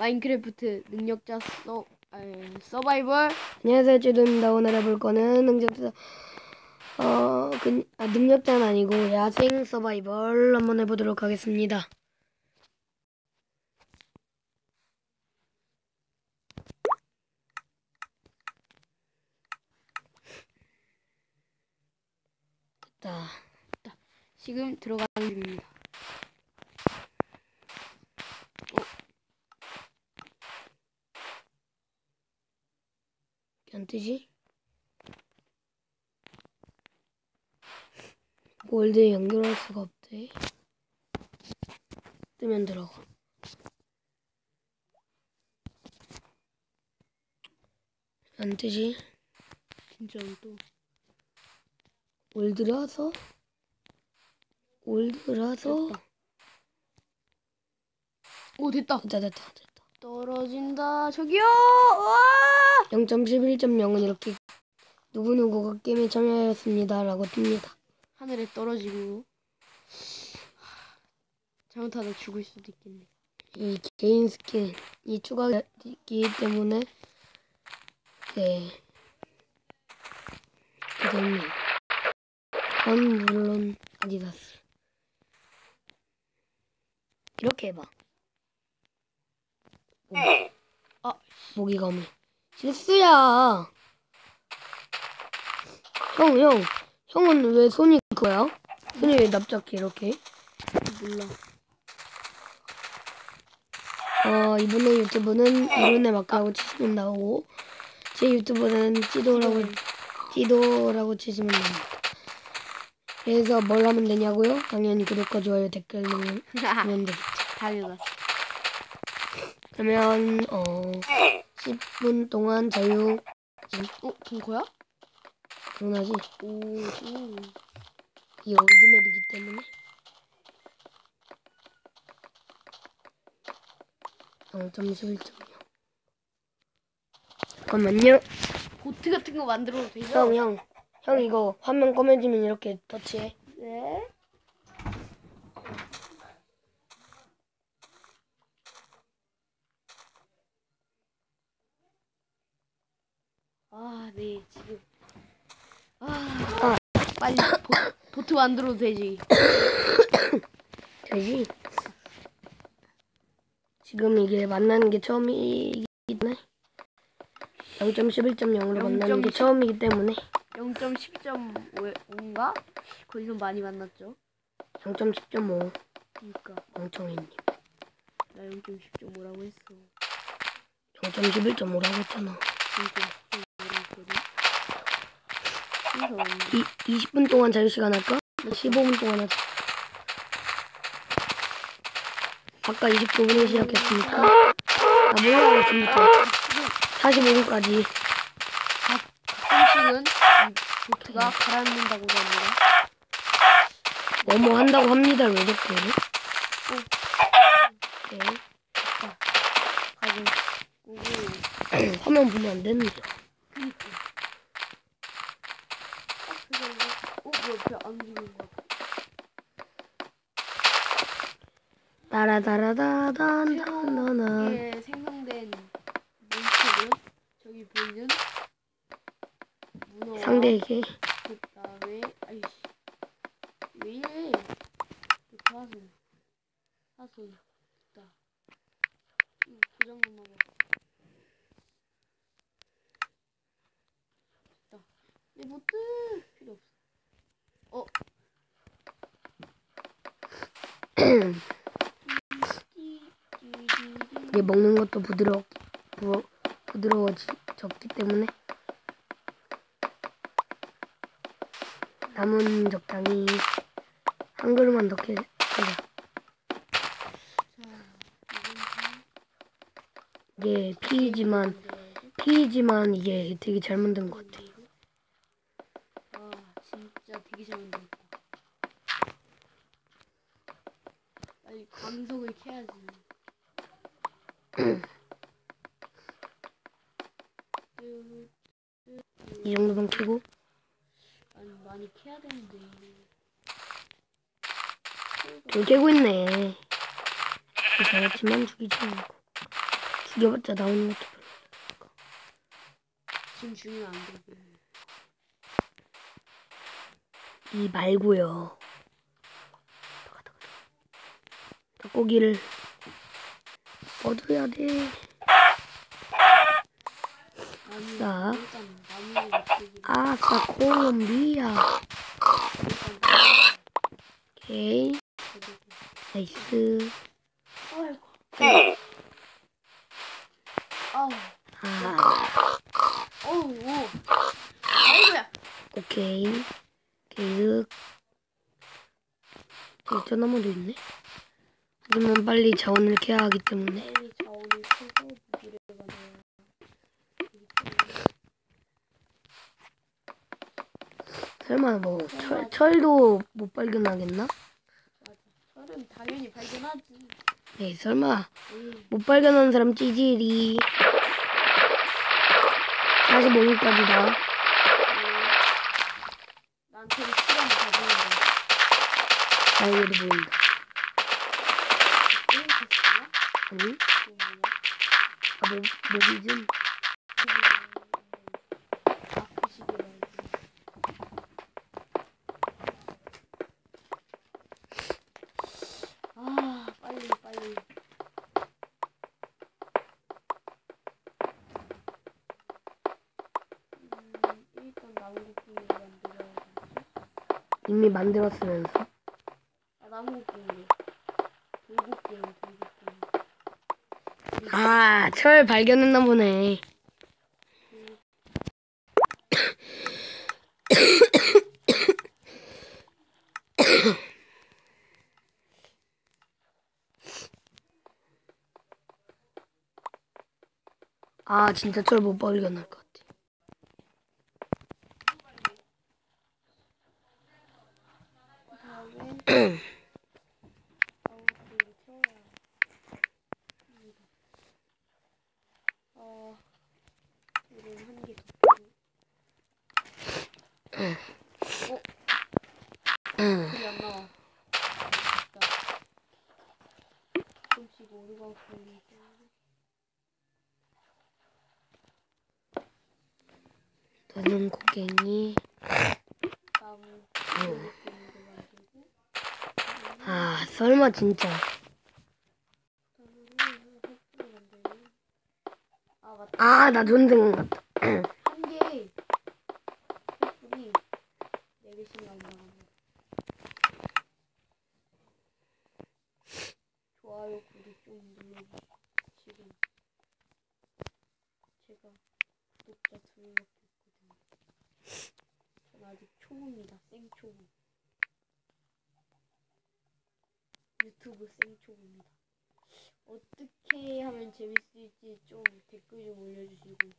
마인크래프트 능력자 서 에, 서바이벌 안녕하세요, 쭈두입니다. 오늘 해볼 거는 능력자, 어, 그, 아, 능력자는 아니고 야생 서바이벌 한번 해보도록 하겠습니다. 됐다. 지금 들어가는 중입니다. 안 뜨지? 월드에 연결할 수가 없대. 뜨면 들어가. 안 뜨지? 진짜 또 올드라서? 올드라서? 됐다. 오 됐다. 됐다, 됐다, 됐다. 떨어진다. 저기요. 와! 0.11.0은 이렇게 누구누구가 게임에 참여하였습니다 라고 뜹니다. 하늘에 떨어지고 잘못하다 죽을 수도 있겠네. 이 개인 스킨이 추가되기 때문에 네 됩니다. 전 물론 아디다스 이렇게 해봐. 오. 아. 모기 가물 실수야. 형, 형, 형은 왜 손이 그거야? 손이 왜 납작해 이렇게? 몰라. 어, 이번에 유튜브는 이론에 맞게라고 치시면 나오고 제 유튜브는 찌도라고 찌도라고 치시면 나옵니다. 그래서 뭘 하면 되냐고요? 당연히 구독과 좋아요 댓글 넣으면 되겠죠. 당연하지. 그러면 어 10분 동안 자유 어 동코야? 당연하지. 오. 오. 이 올드맵이기 때문에 0.11.0 잠깐만요. 보트 같은 거 만들어도 되죠? 형, 형, 형 이거 화면 꺼매지면 이렇게 터치해. 네. 아, 네, 지금. 아, 빨리 보, 보트 만들어도 되지. 되지? 지금 이게 만나는 게 처음이기 때문에 0.11.0으로 만나는 게 0.10. 처음이기 때문에 0.10.5인가? 거기서 많이 만났죠. 0.10.5 그니까, 멍청이님 나 0.10.5라고 했어. 0.11.5라고 했잖아 0.10.5라고 했거든. 그래서 이, 20분 동안 자유시간 할까? 15분 동안 하자. 아까 29분에 시작했으니까. 아 몰라 지금부터. 45분까지. 가끔씩은 이 보트가 가라앉는다고 합니다. 뭐뭐 한다고 합니다 왜 이래? 오케이 가고 오고 화면 보면 안 되는데 그니까. 아, 그거 어, 죽은 거 같아. 따라다라다단다나나 이게 생성된 몬스터는 저기 보이는 문어와 상대에게. 그 다음에 아이씨. 왜 이래 그 사슴 사슴 있다. 이거 고장났나 봐 됐다. 내 보트 필요 없어 어? 이게 먹는 것도 부드러 부, 부드러워졌기 때문에? 남은 적당히 한 그릇만 넣게 하자. 이게 피지만 피지만 이게 되게 잘 만든 것 진짜 되게 잘 만들었다 빨리 광석을 캐야지 이 정도만 키고 아니 많이 캐야 되는데 좀 깨고 있네. 잘했지만 죽이지 않고. 죽여봤자 나오는 것도 별로. 지금 주면 안 되고. 이 말고요. 닭고기를 얻어야 돼. 일단 없애기. 아싸 콜롬비아. 일단 오케이. 나이스. 아우. 아 어우. 오. 아이고야. 오케이. 저기 저 나무도 있네. 하지만 빨리 자원을 캐야 하기 때문에. 설마 뭐 철, 철도 못 발견하겠나? 철은 당연히 발견하지. 에이 설마. 못 발견한 사람 찌질이 45분까지다. 음. 나한테 시간을 가지는데. 다행히도 보인다. 게임 거야? 아, 모, 모비즘? 아, 빨리, 빨리. 음, 일단 나무국기를 만들어야지. 이미 만들었으면서. 아. 돌국기를, 돌국기. 아, 철 발견했나 보네. 아, 진짜 철 못 발견할 것같아. 다음에 나무국기를 채워야 합니다. 어, 이런 한개 더. 어? 응. 글이 안 나와. 진짜. 조금씩 걸리기 때문에. 너는. 나무 만들고 아, 설마 진짜. 나무를 햇불을 만들고 아 맞다 아, 나 존등 같다. 한개 햇불이 네 개씩 나온다고 좀 눌러주시고 제가 구독자 두 명밖에 없거든요. 전 아직 초보입니다. 생초보. 유튜브 생초보입니다. 어떻게 하면 재밌을지 좀 댓글 좀 올려주시고.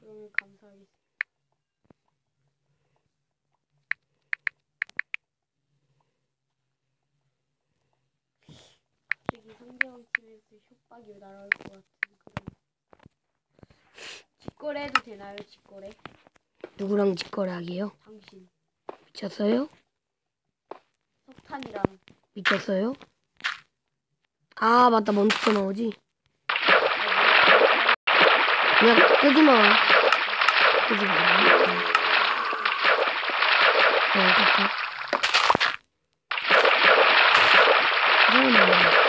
그러면 감사하겠습니다. 상대방 팀에서 협박이 날아올 것 같은 그런 직거래 해도 되나요? 직거래? 누구랑 직거래하기요? 당신 미쳤어요? 석탄이랑 미쳤어요? 아, 맞다. 몬스터 나오지? 그냥 끄지 마. 끄지 마. 그냥 끄다. 이상한 말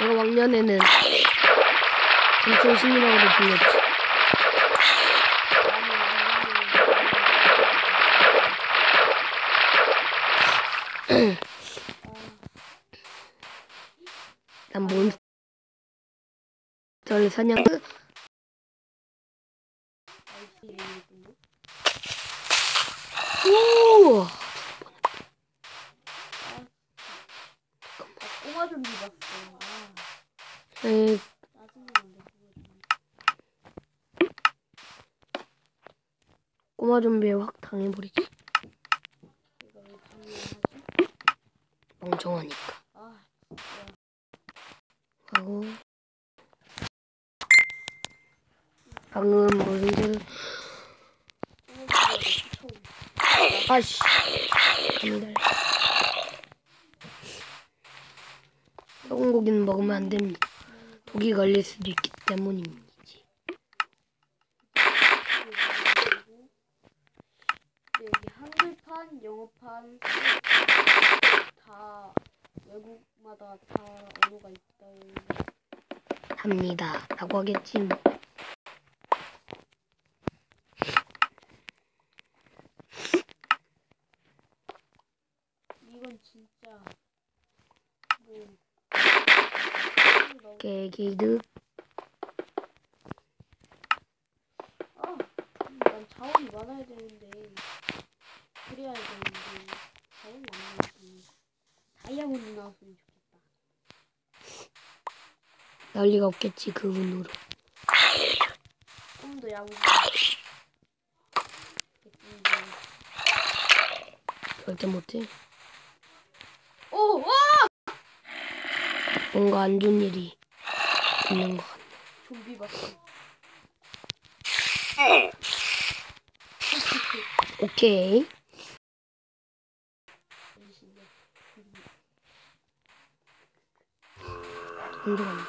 내가 왕년에는 전철 신이라고도 불렸지. 난 몬스터를 사냥. 오! 꼬마 좀비 봤어. 아, 에, 짜증나는데 그거 좀. 꼬마 좀비에 확 당해버리지. 멍청하니까. 아, 하고 방금 무슨 소리 아씨. 감달 썩은 고기는 먹으면 안 됩니다. 독이 걸릴 수도 있기 때문입니지 네, 여기 한글판, 영어판 다 외국마다 다 언어가 있다. 합니다 라고 하겠지 뭐. 이건 진짜 뭐 깨기득 아, 난 자원이 많아야 되는데 그래야 되는데 안 나왔어. 다이아몬드 나왔으면 좋겠다. 나올 리가 없겠지 그 운으로 야무지게. 백분이 절대 못해 오, 와! 뭔가 안 좋은 일이 있는 것 같네 좀비 박스. 오케이 잠시만요. 안 들어간다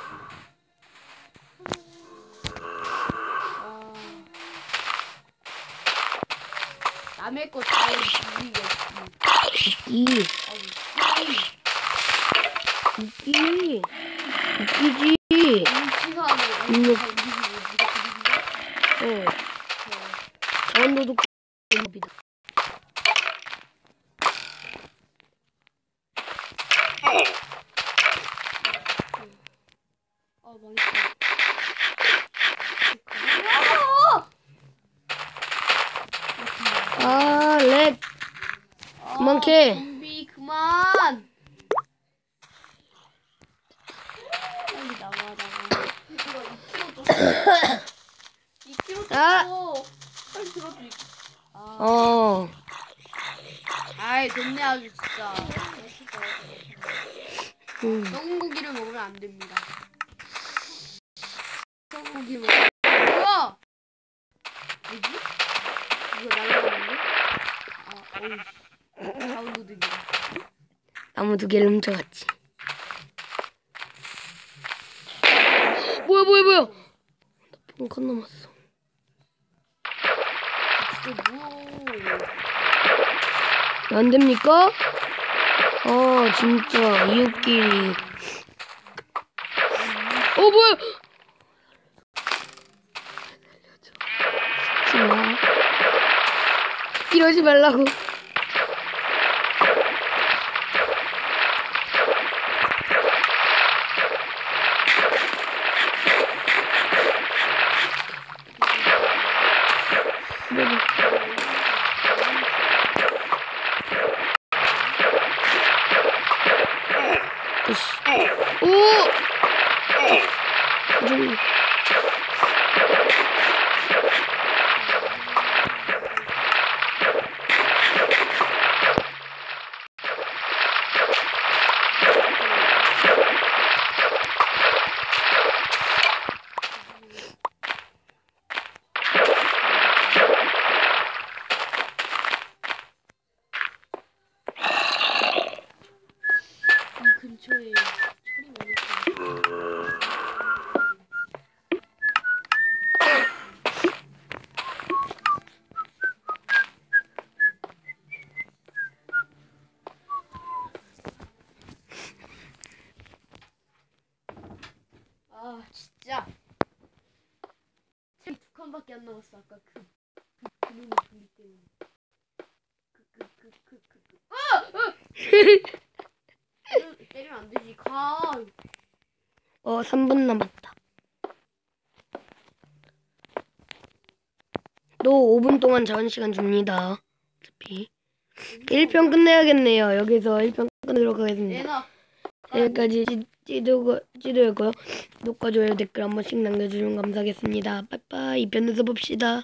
아. 남의 거잘 비비겠지. 이 아니, 웃기 웃기지 눈치사는 음. 잘 비비고 네가 비비는 어 법이다 아 망했다. 아렉 아, 그만 캐. 좀비 그만. 빨리 나와 나와. 이거 2kg 줬어. 2kg 줬어. 아. 빨리 들어줘. 아, 어 아이 좋네 아주 진짜. 음. 썩은 고기를 먹으면 안 됩니다. 썩은 고기 먹으면 뭐야? 뭐지? 이거 날라가는데? 아, 어이. 다운로드기다. 나무 두 개를 훔쳐갔지. 뭐야 뭐야 뭐야? 나한칸 남았어. 진짜 뭐야? 안 됩니까? 아 진짜. 이웃끼리. 어 뭐야? 이러지 말라고 그래. 으쌰. 근처에 철이 거야. 아 진짜 책두 칸밖에 안 남았어 아까 그, 그 그놈의 좀비 때문에 그그그 그그 아! 아! 어, 3분 남았다. 너 5분 동안 자원 시간 줍니다. 어차피 1편 끝내야겠네요. 여기서 1편 끝내도록 하겠습니다. 내놔 여기까지 찌- 찌도, 찌도였고요. 구독과 좋아요 댓글 한 번씩 남겨주시면 감사하겠습니다. 빠이빠이 2편에서 봅시다.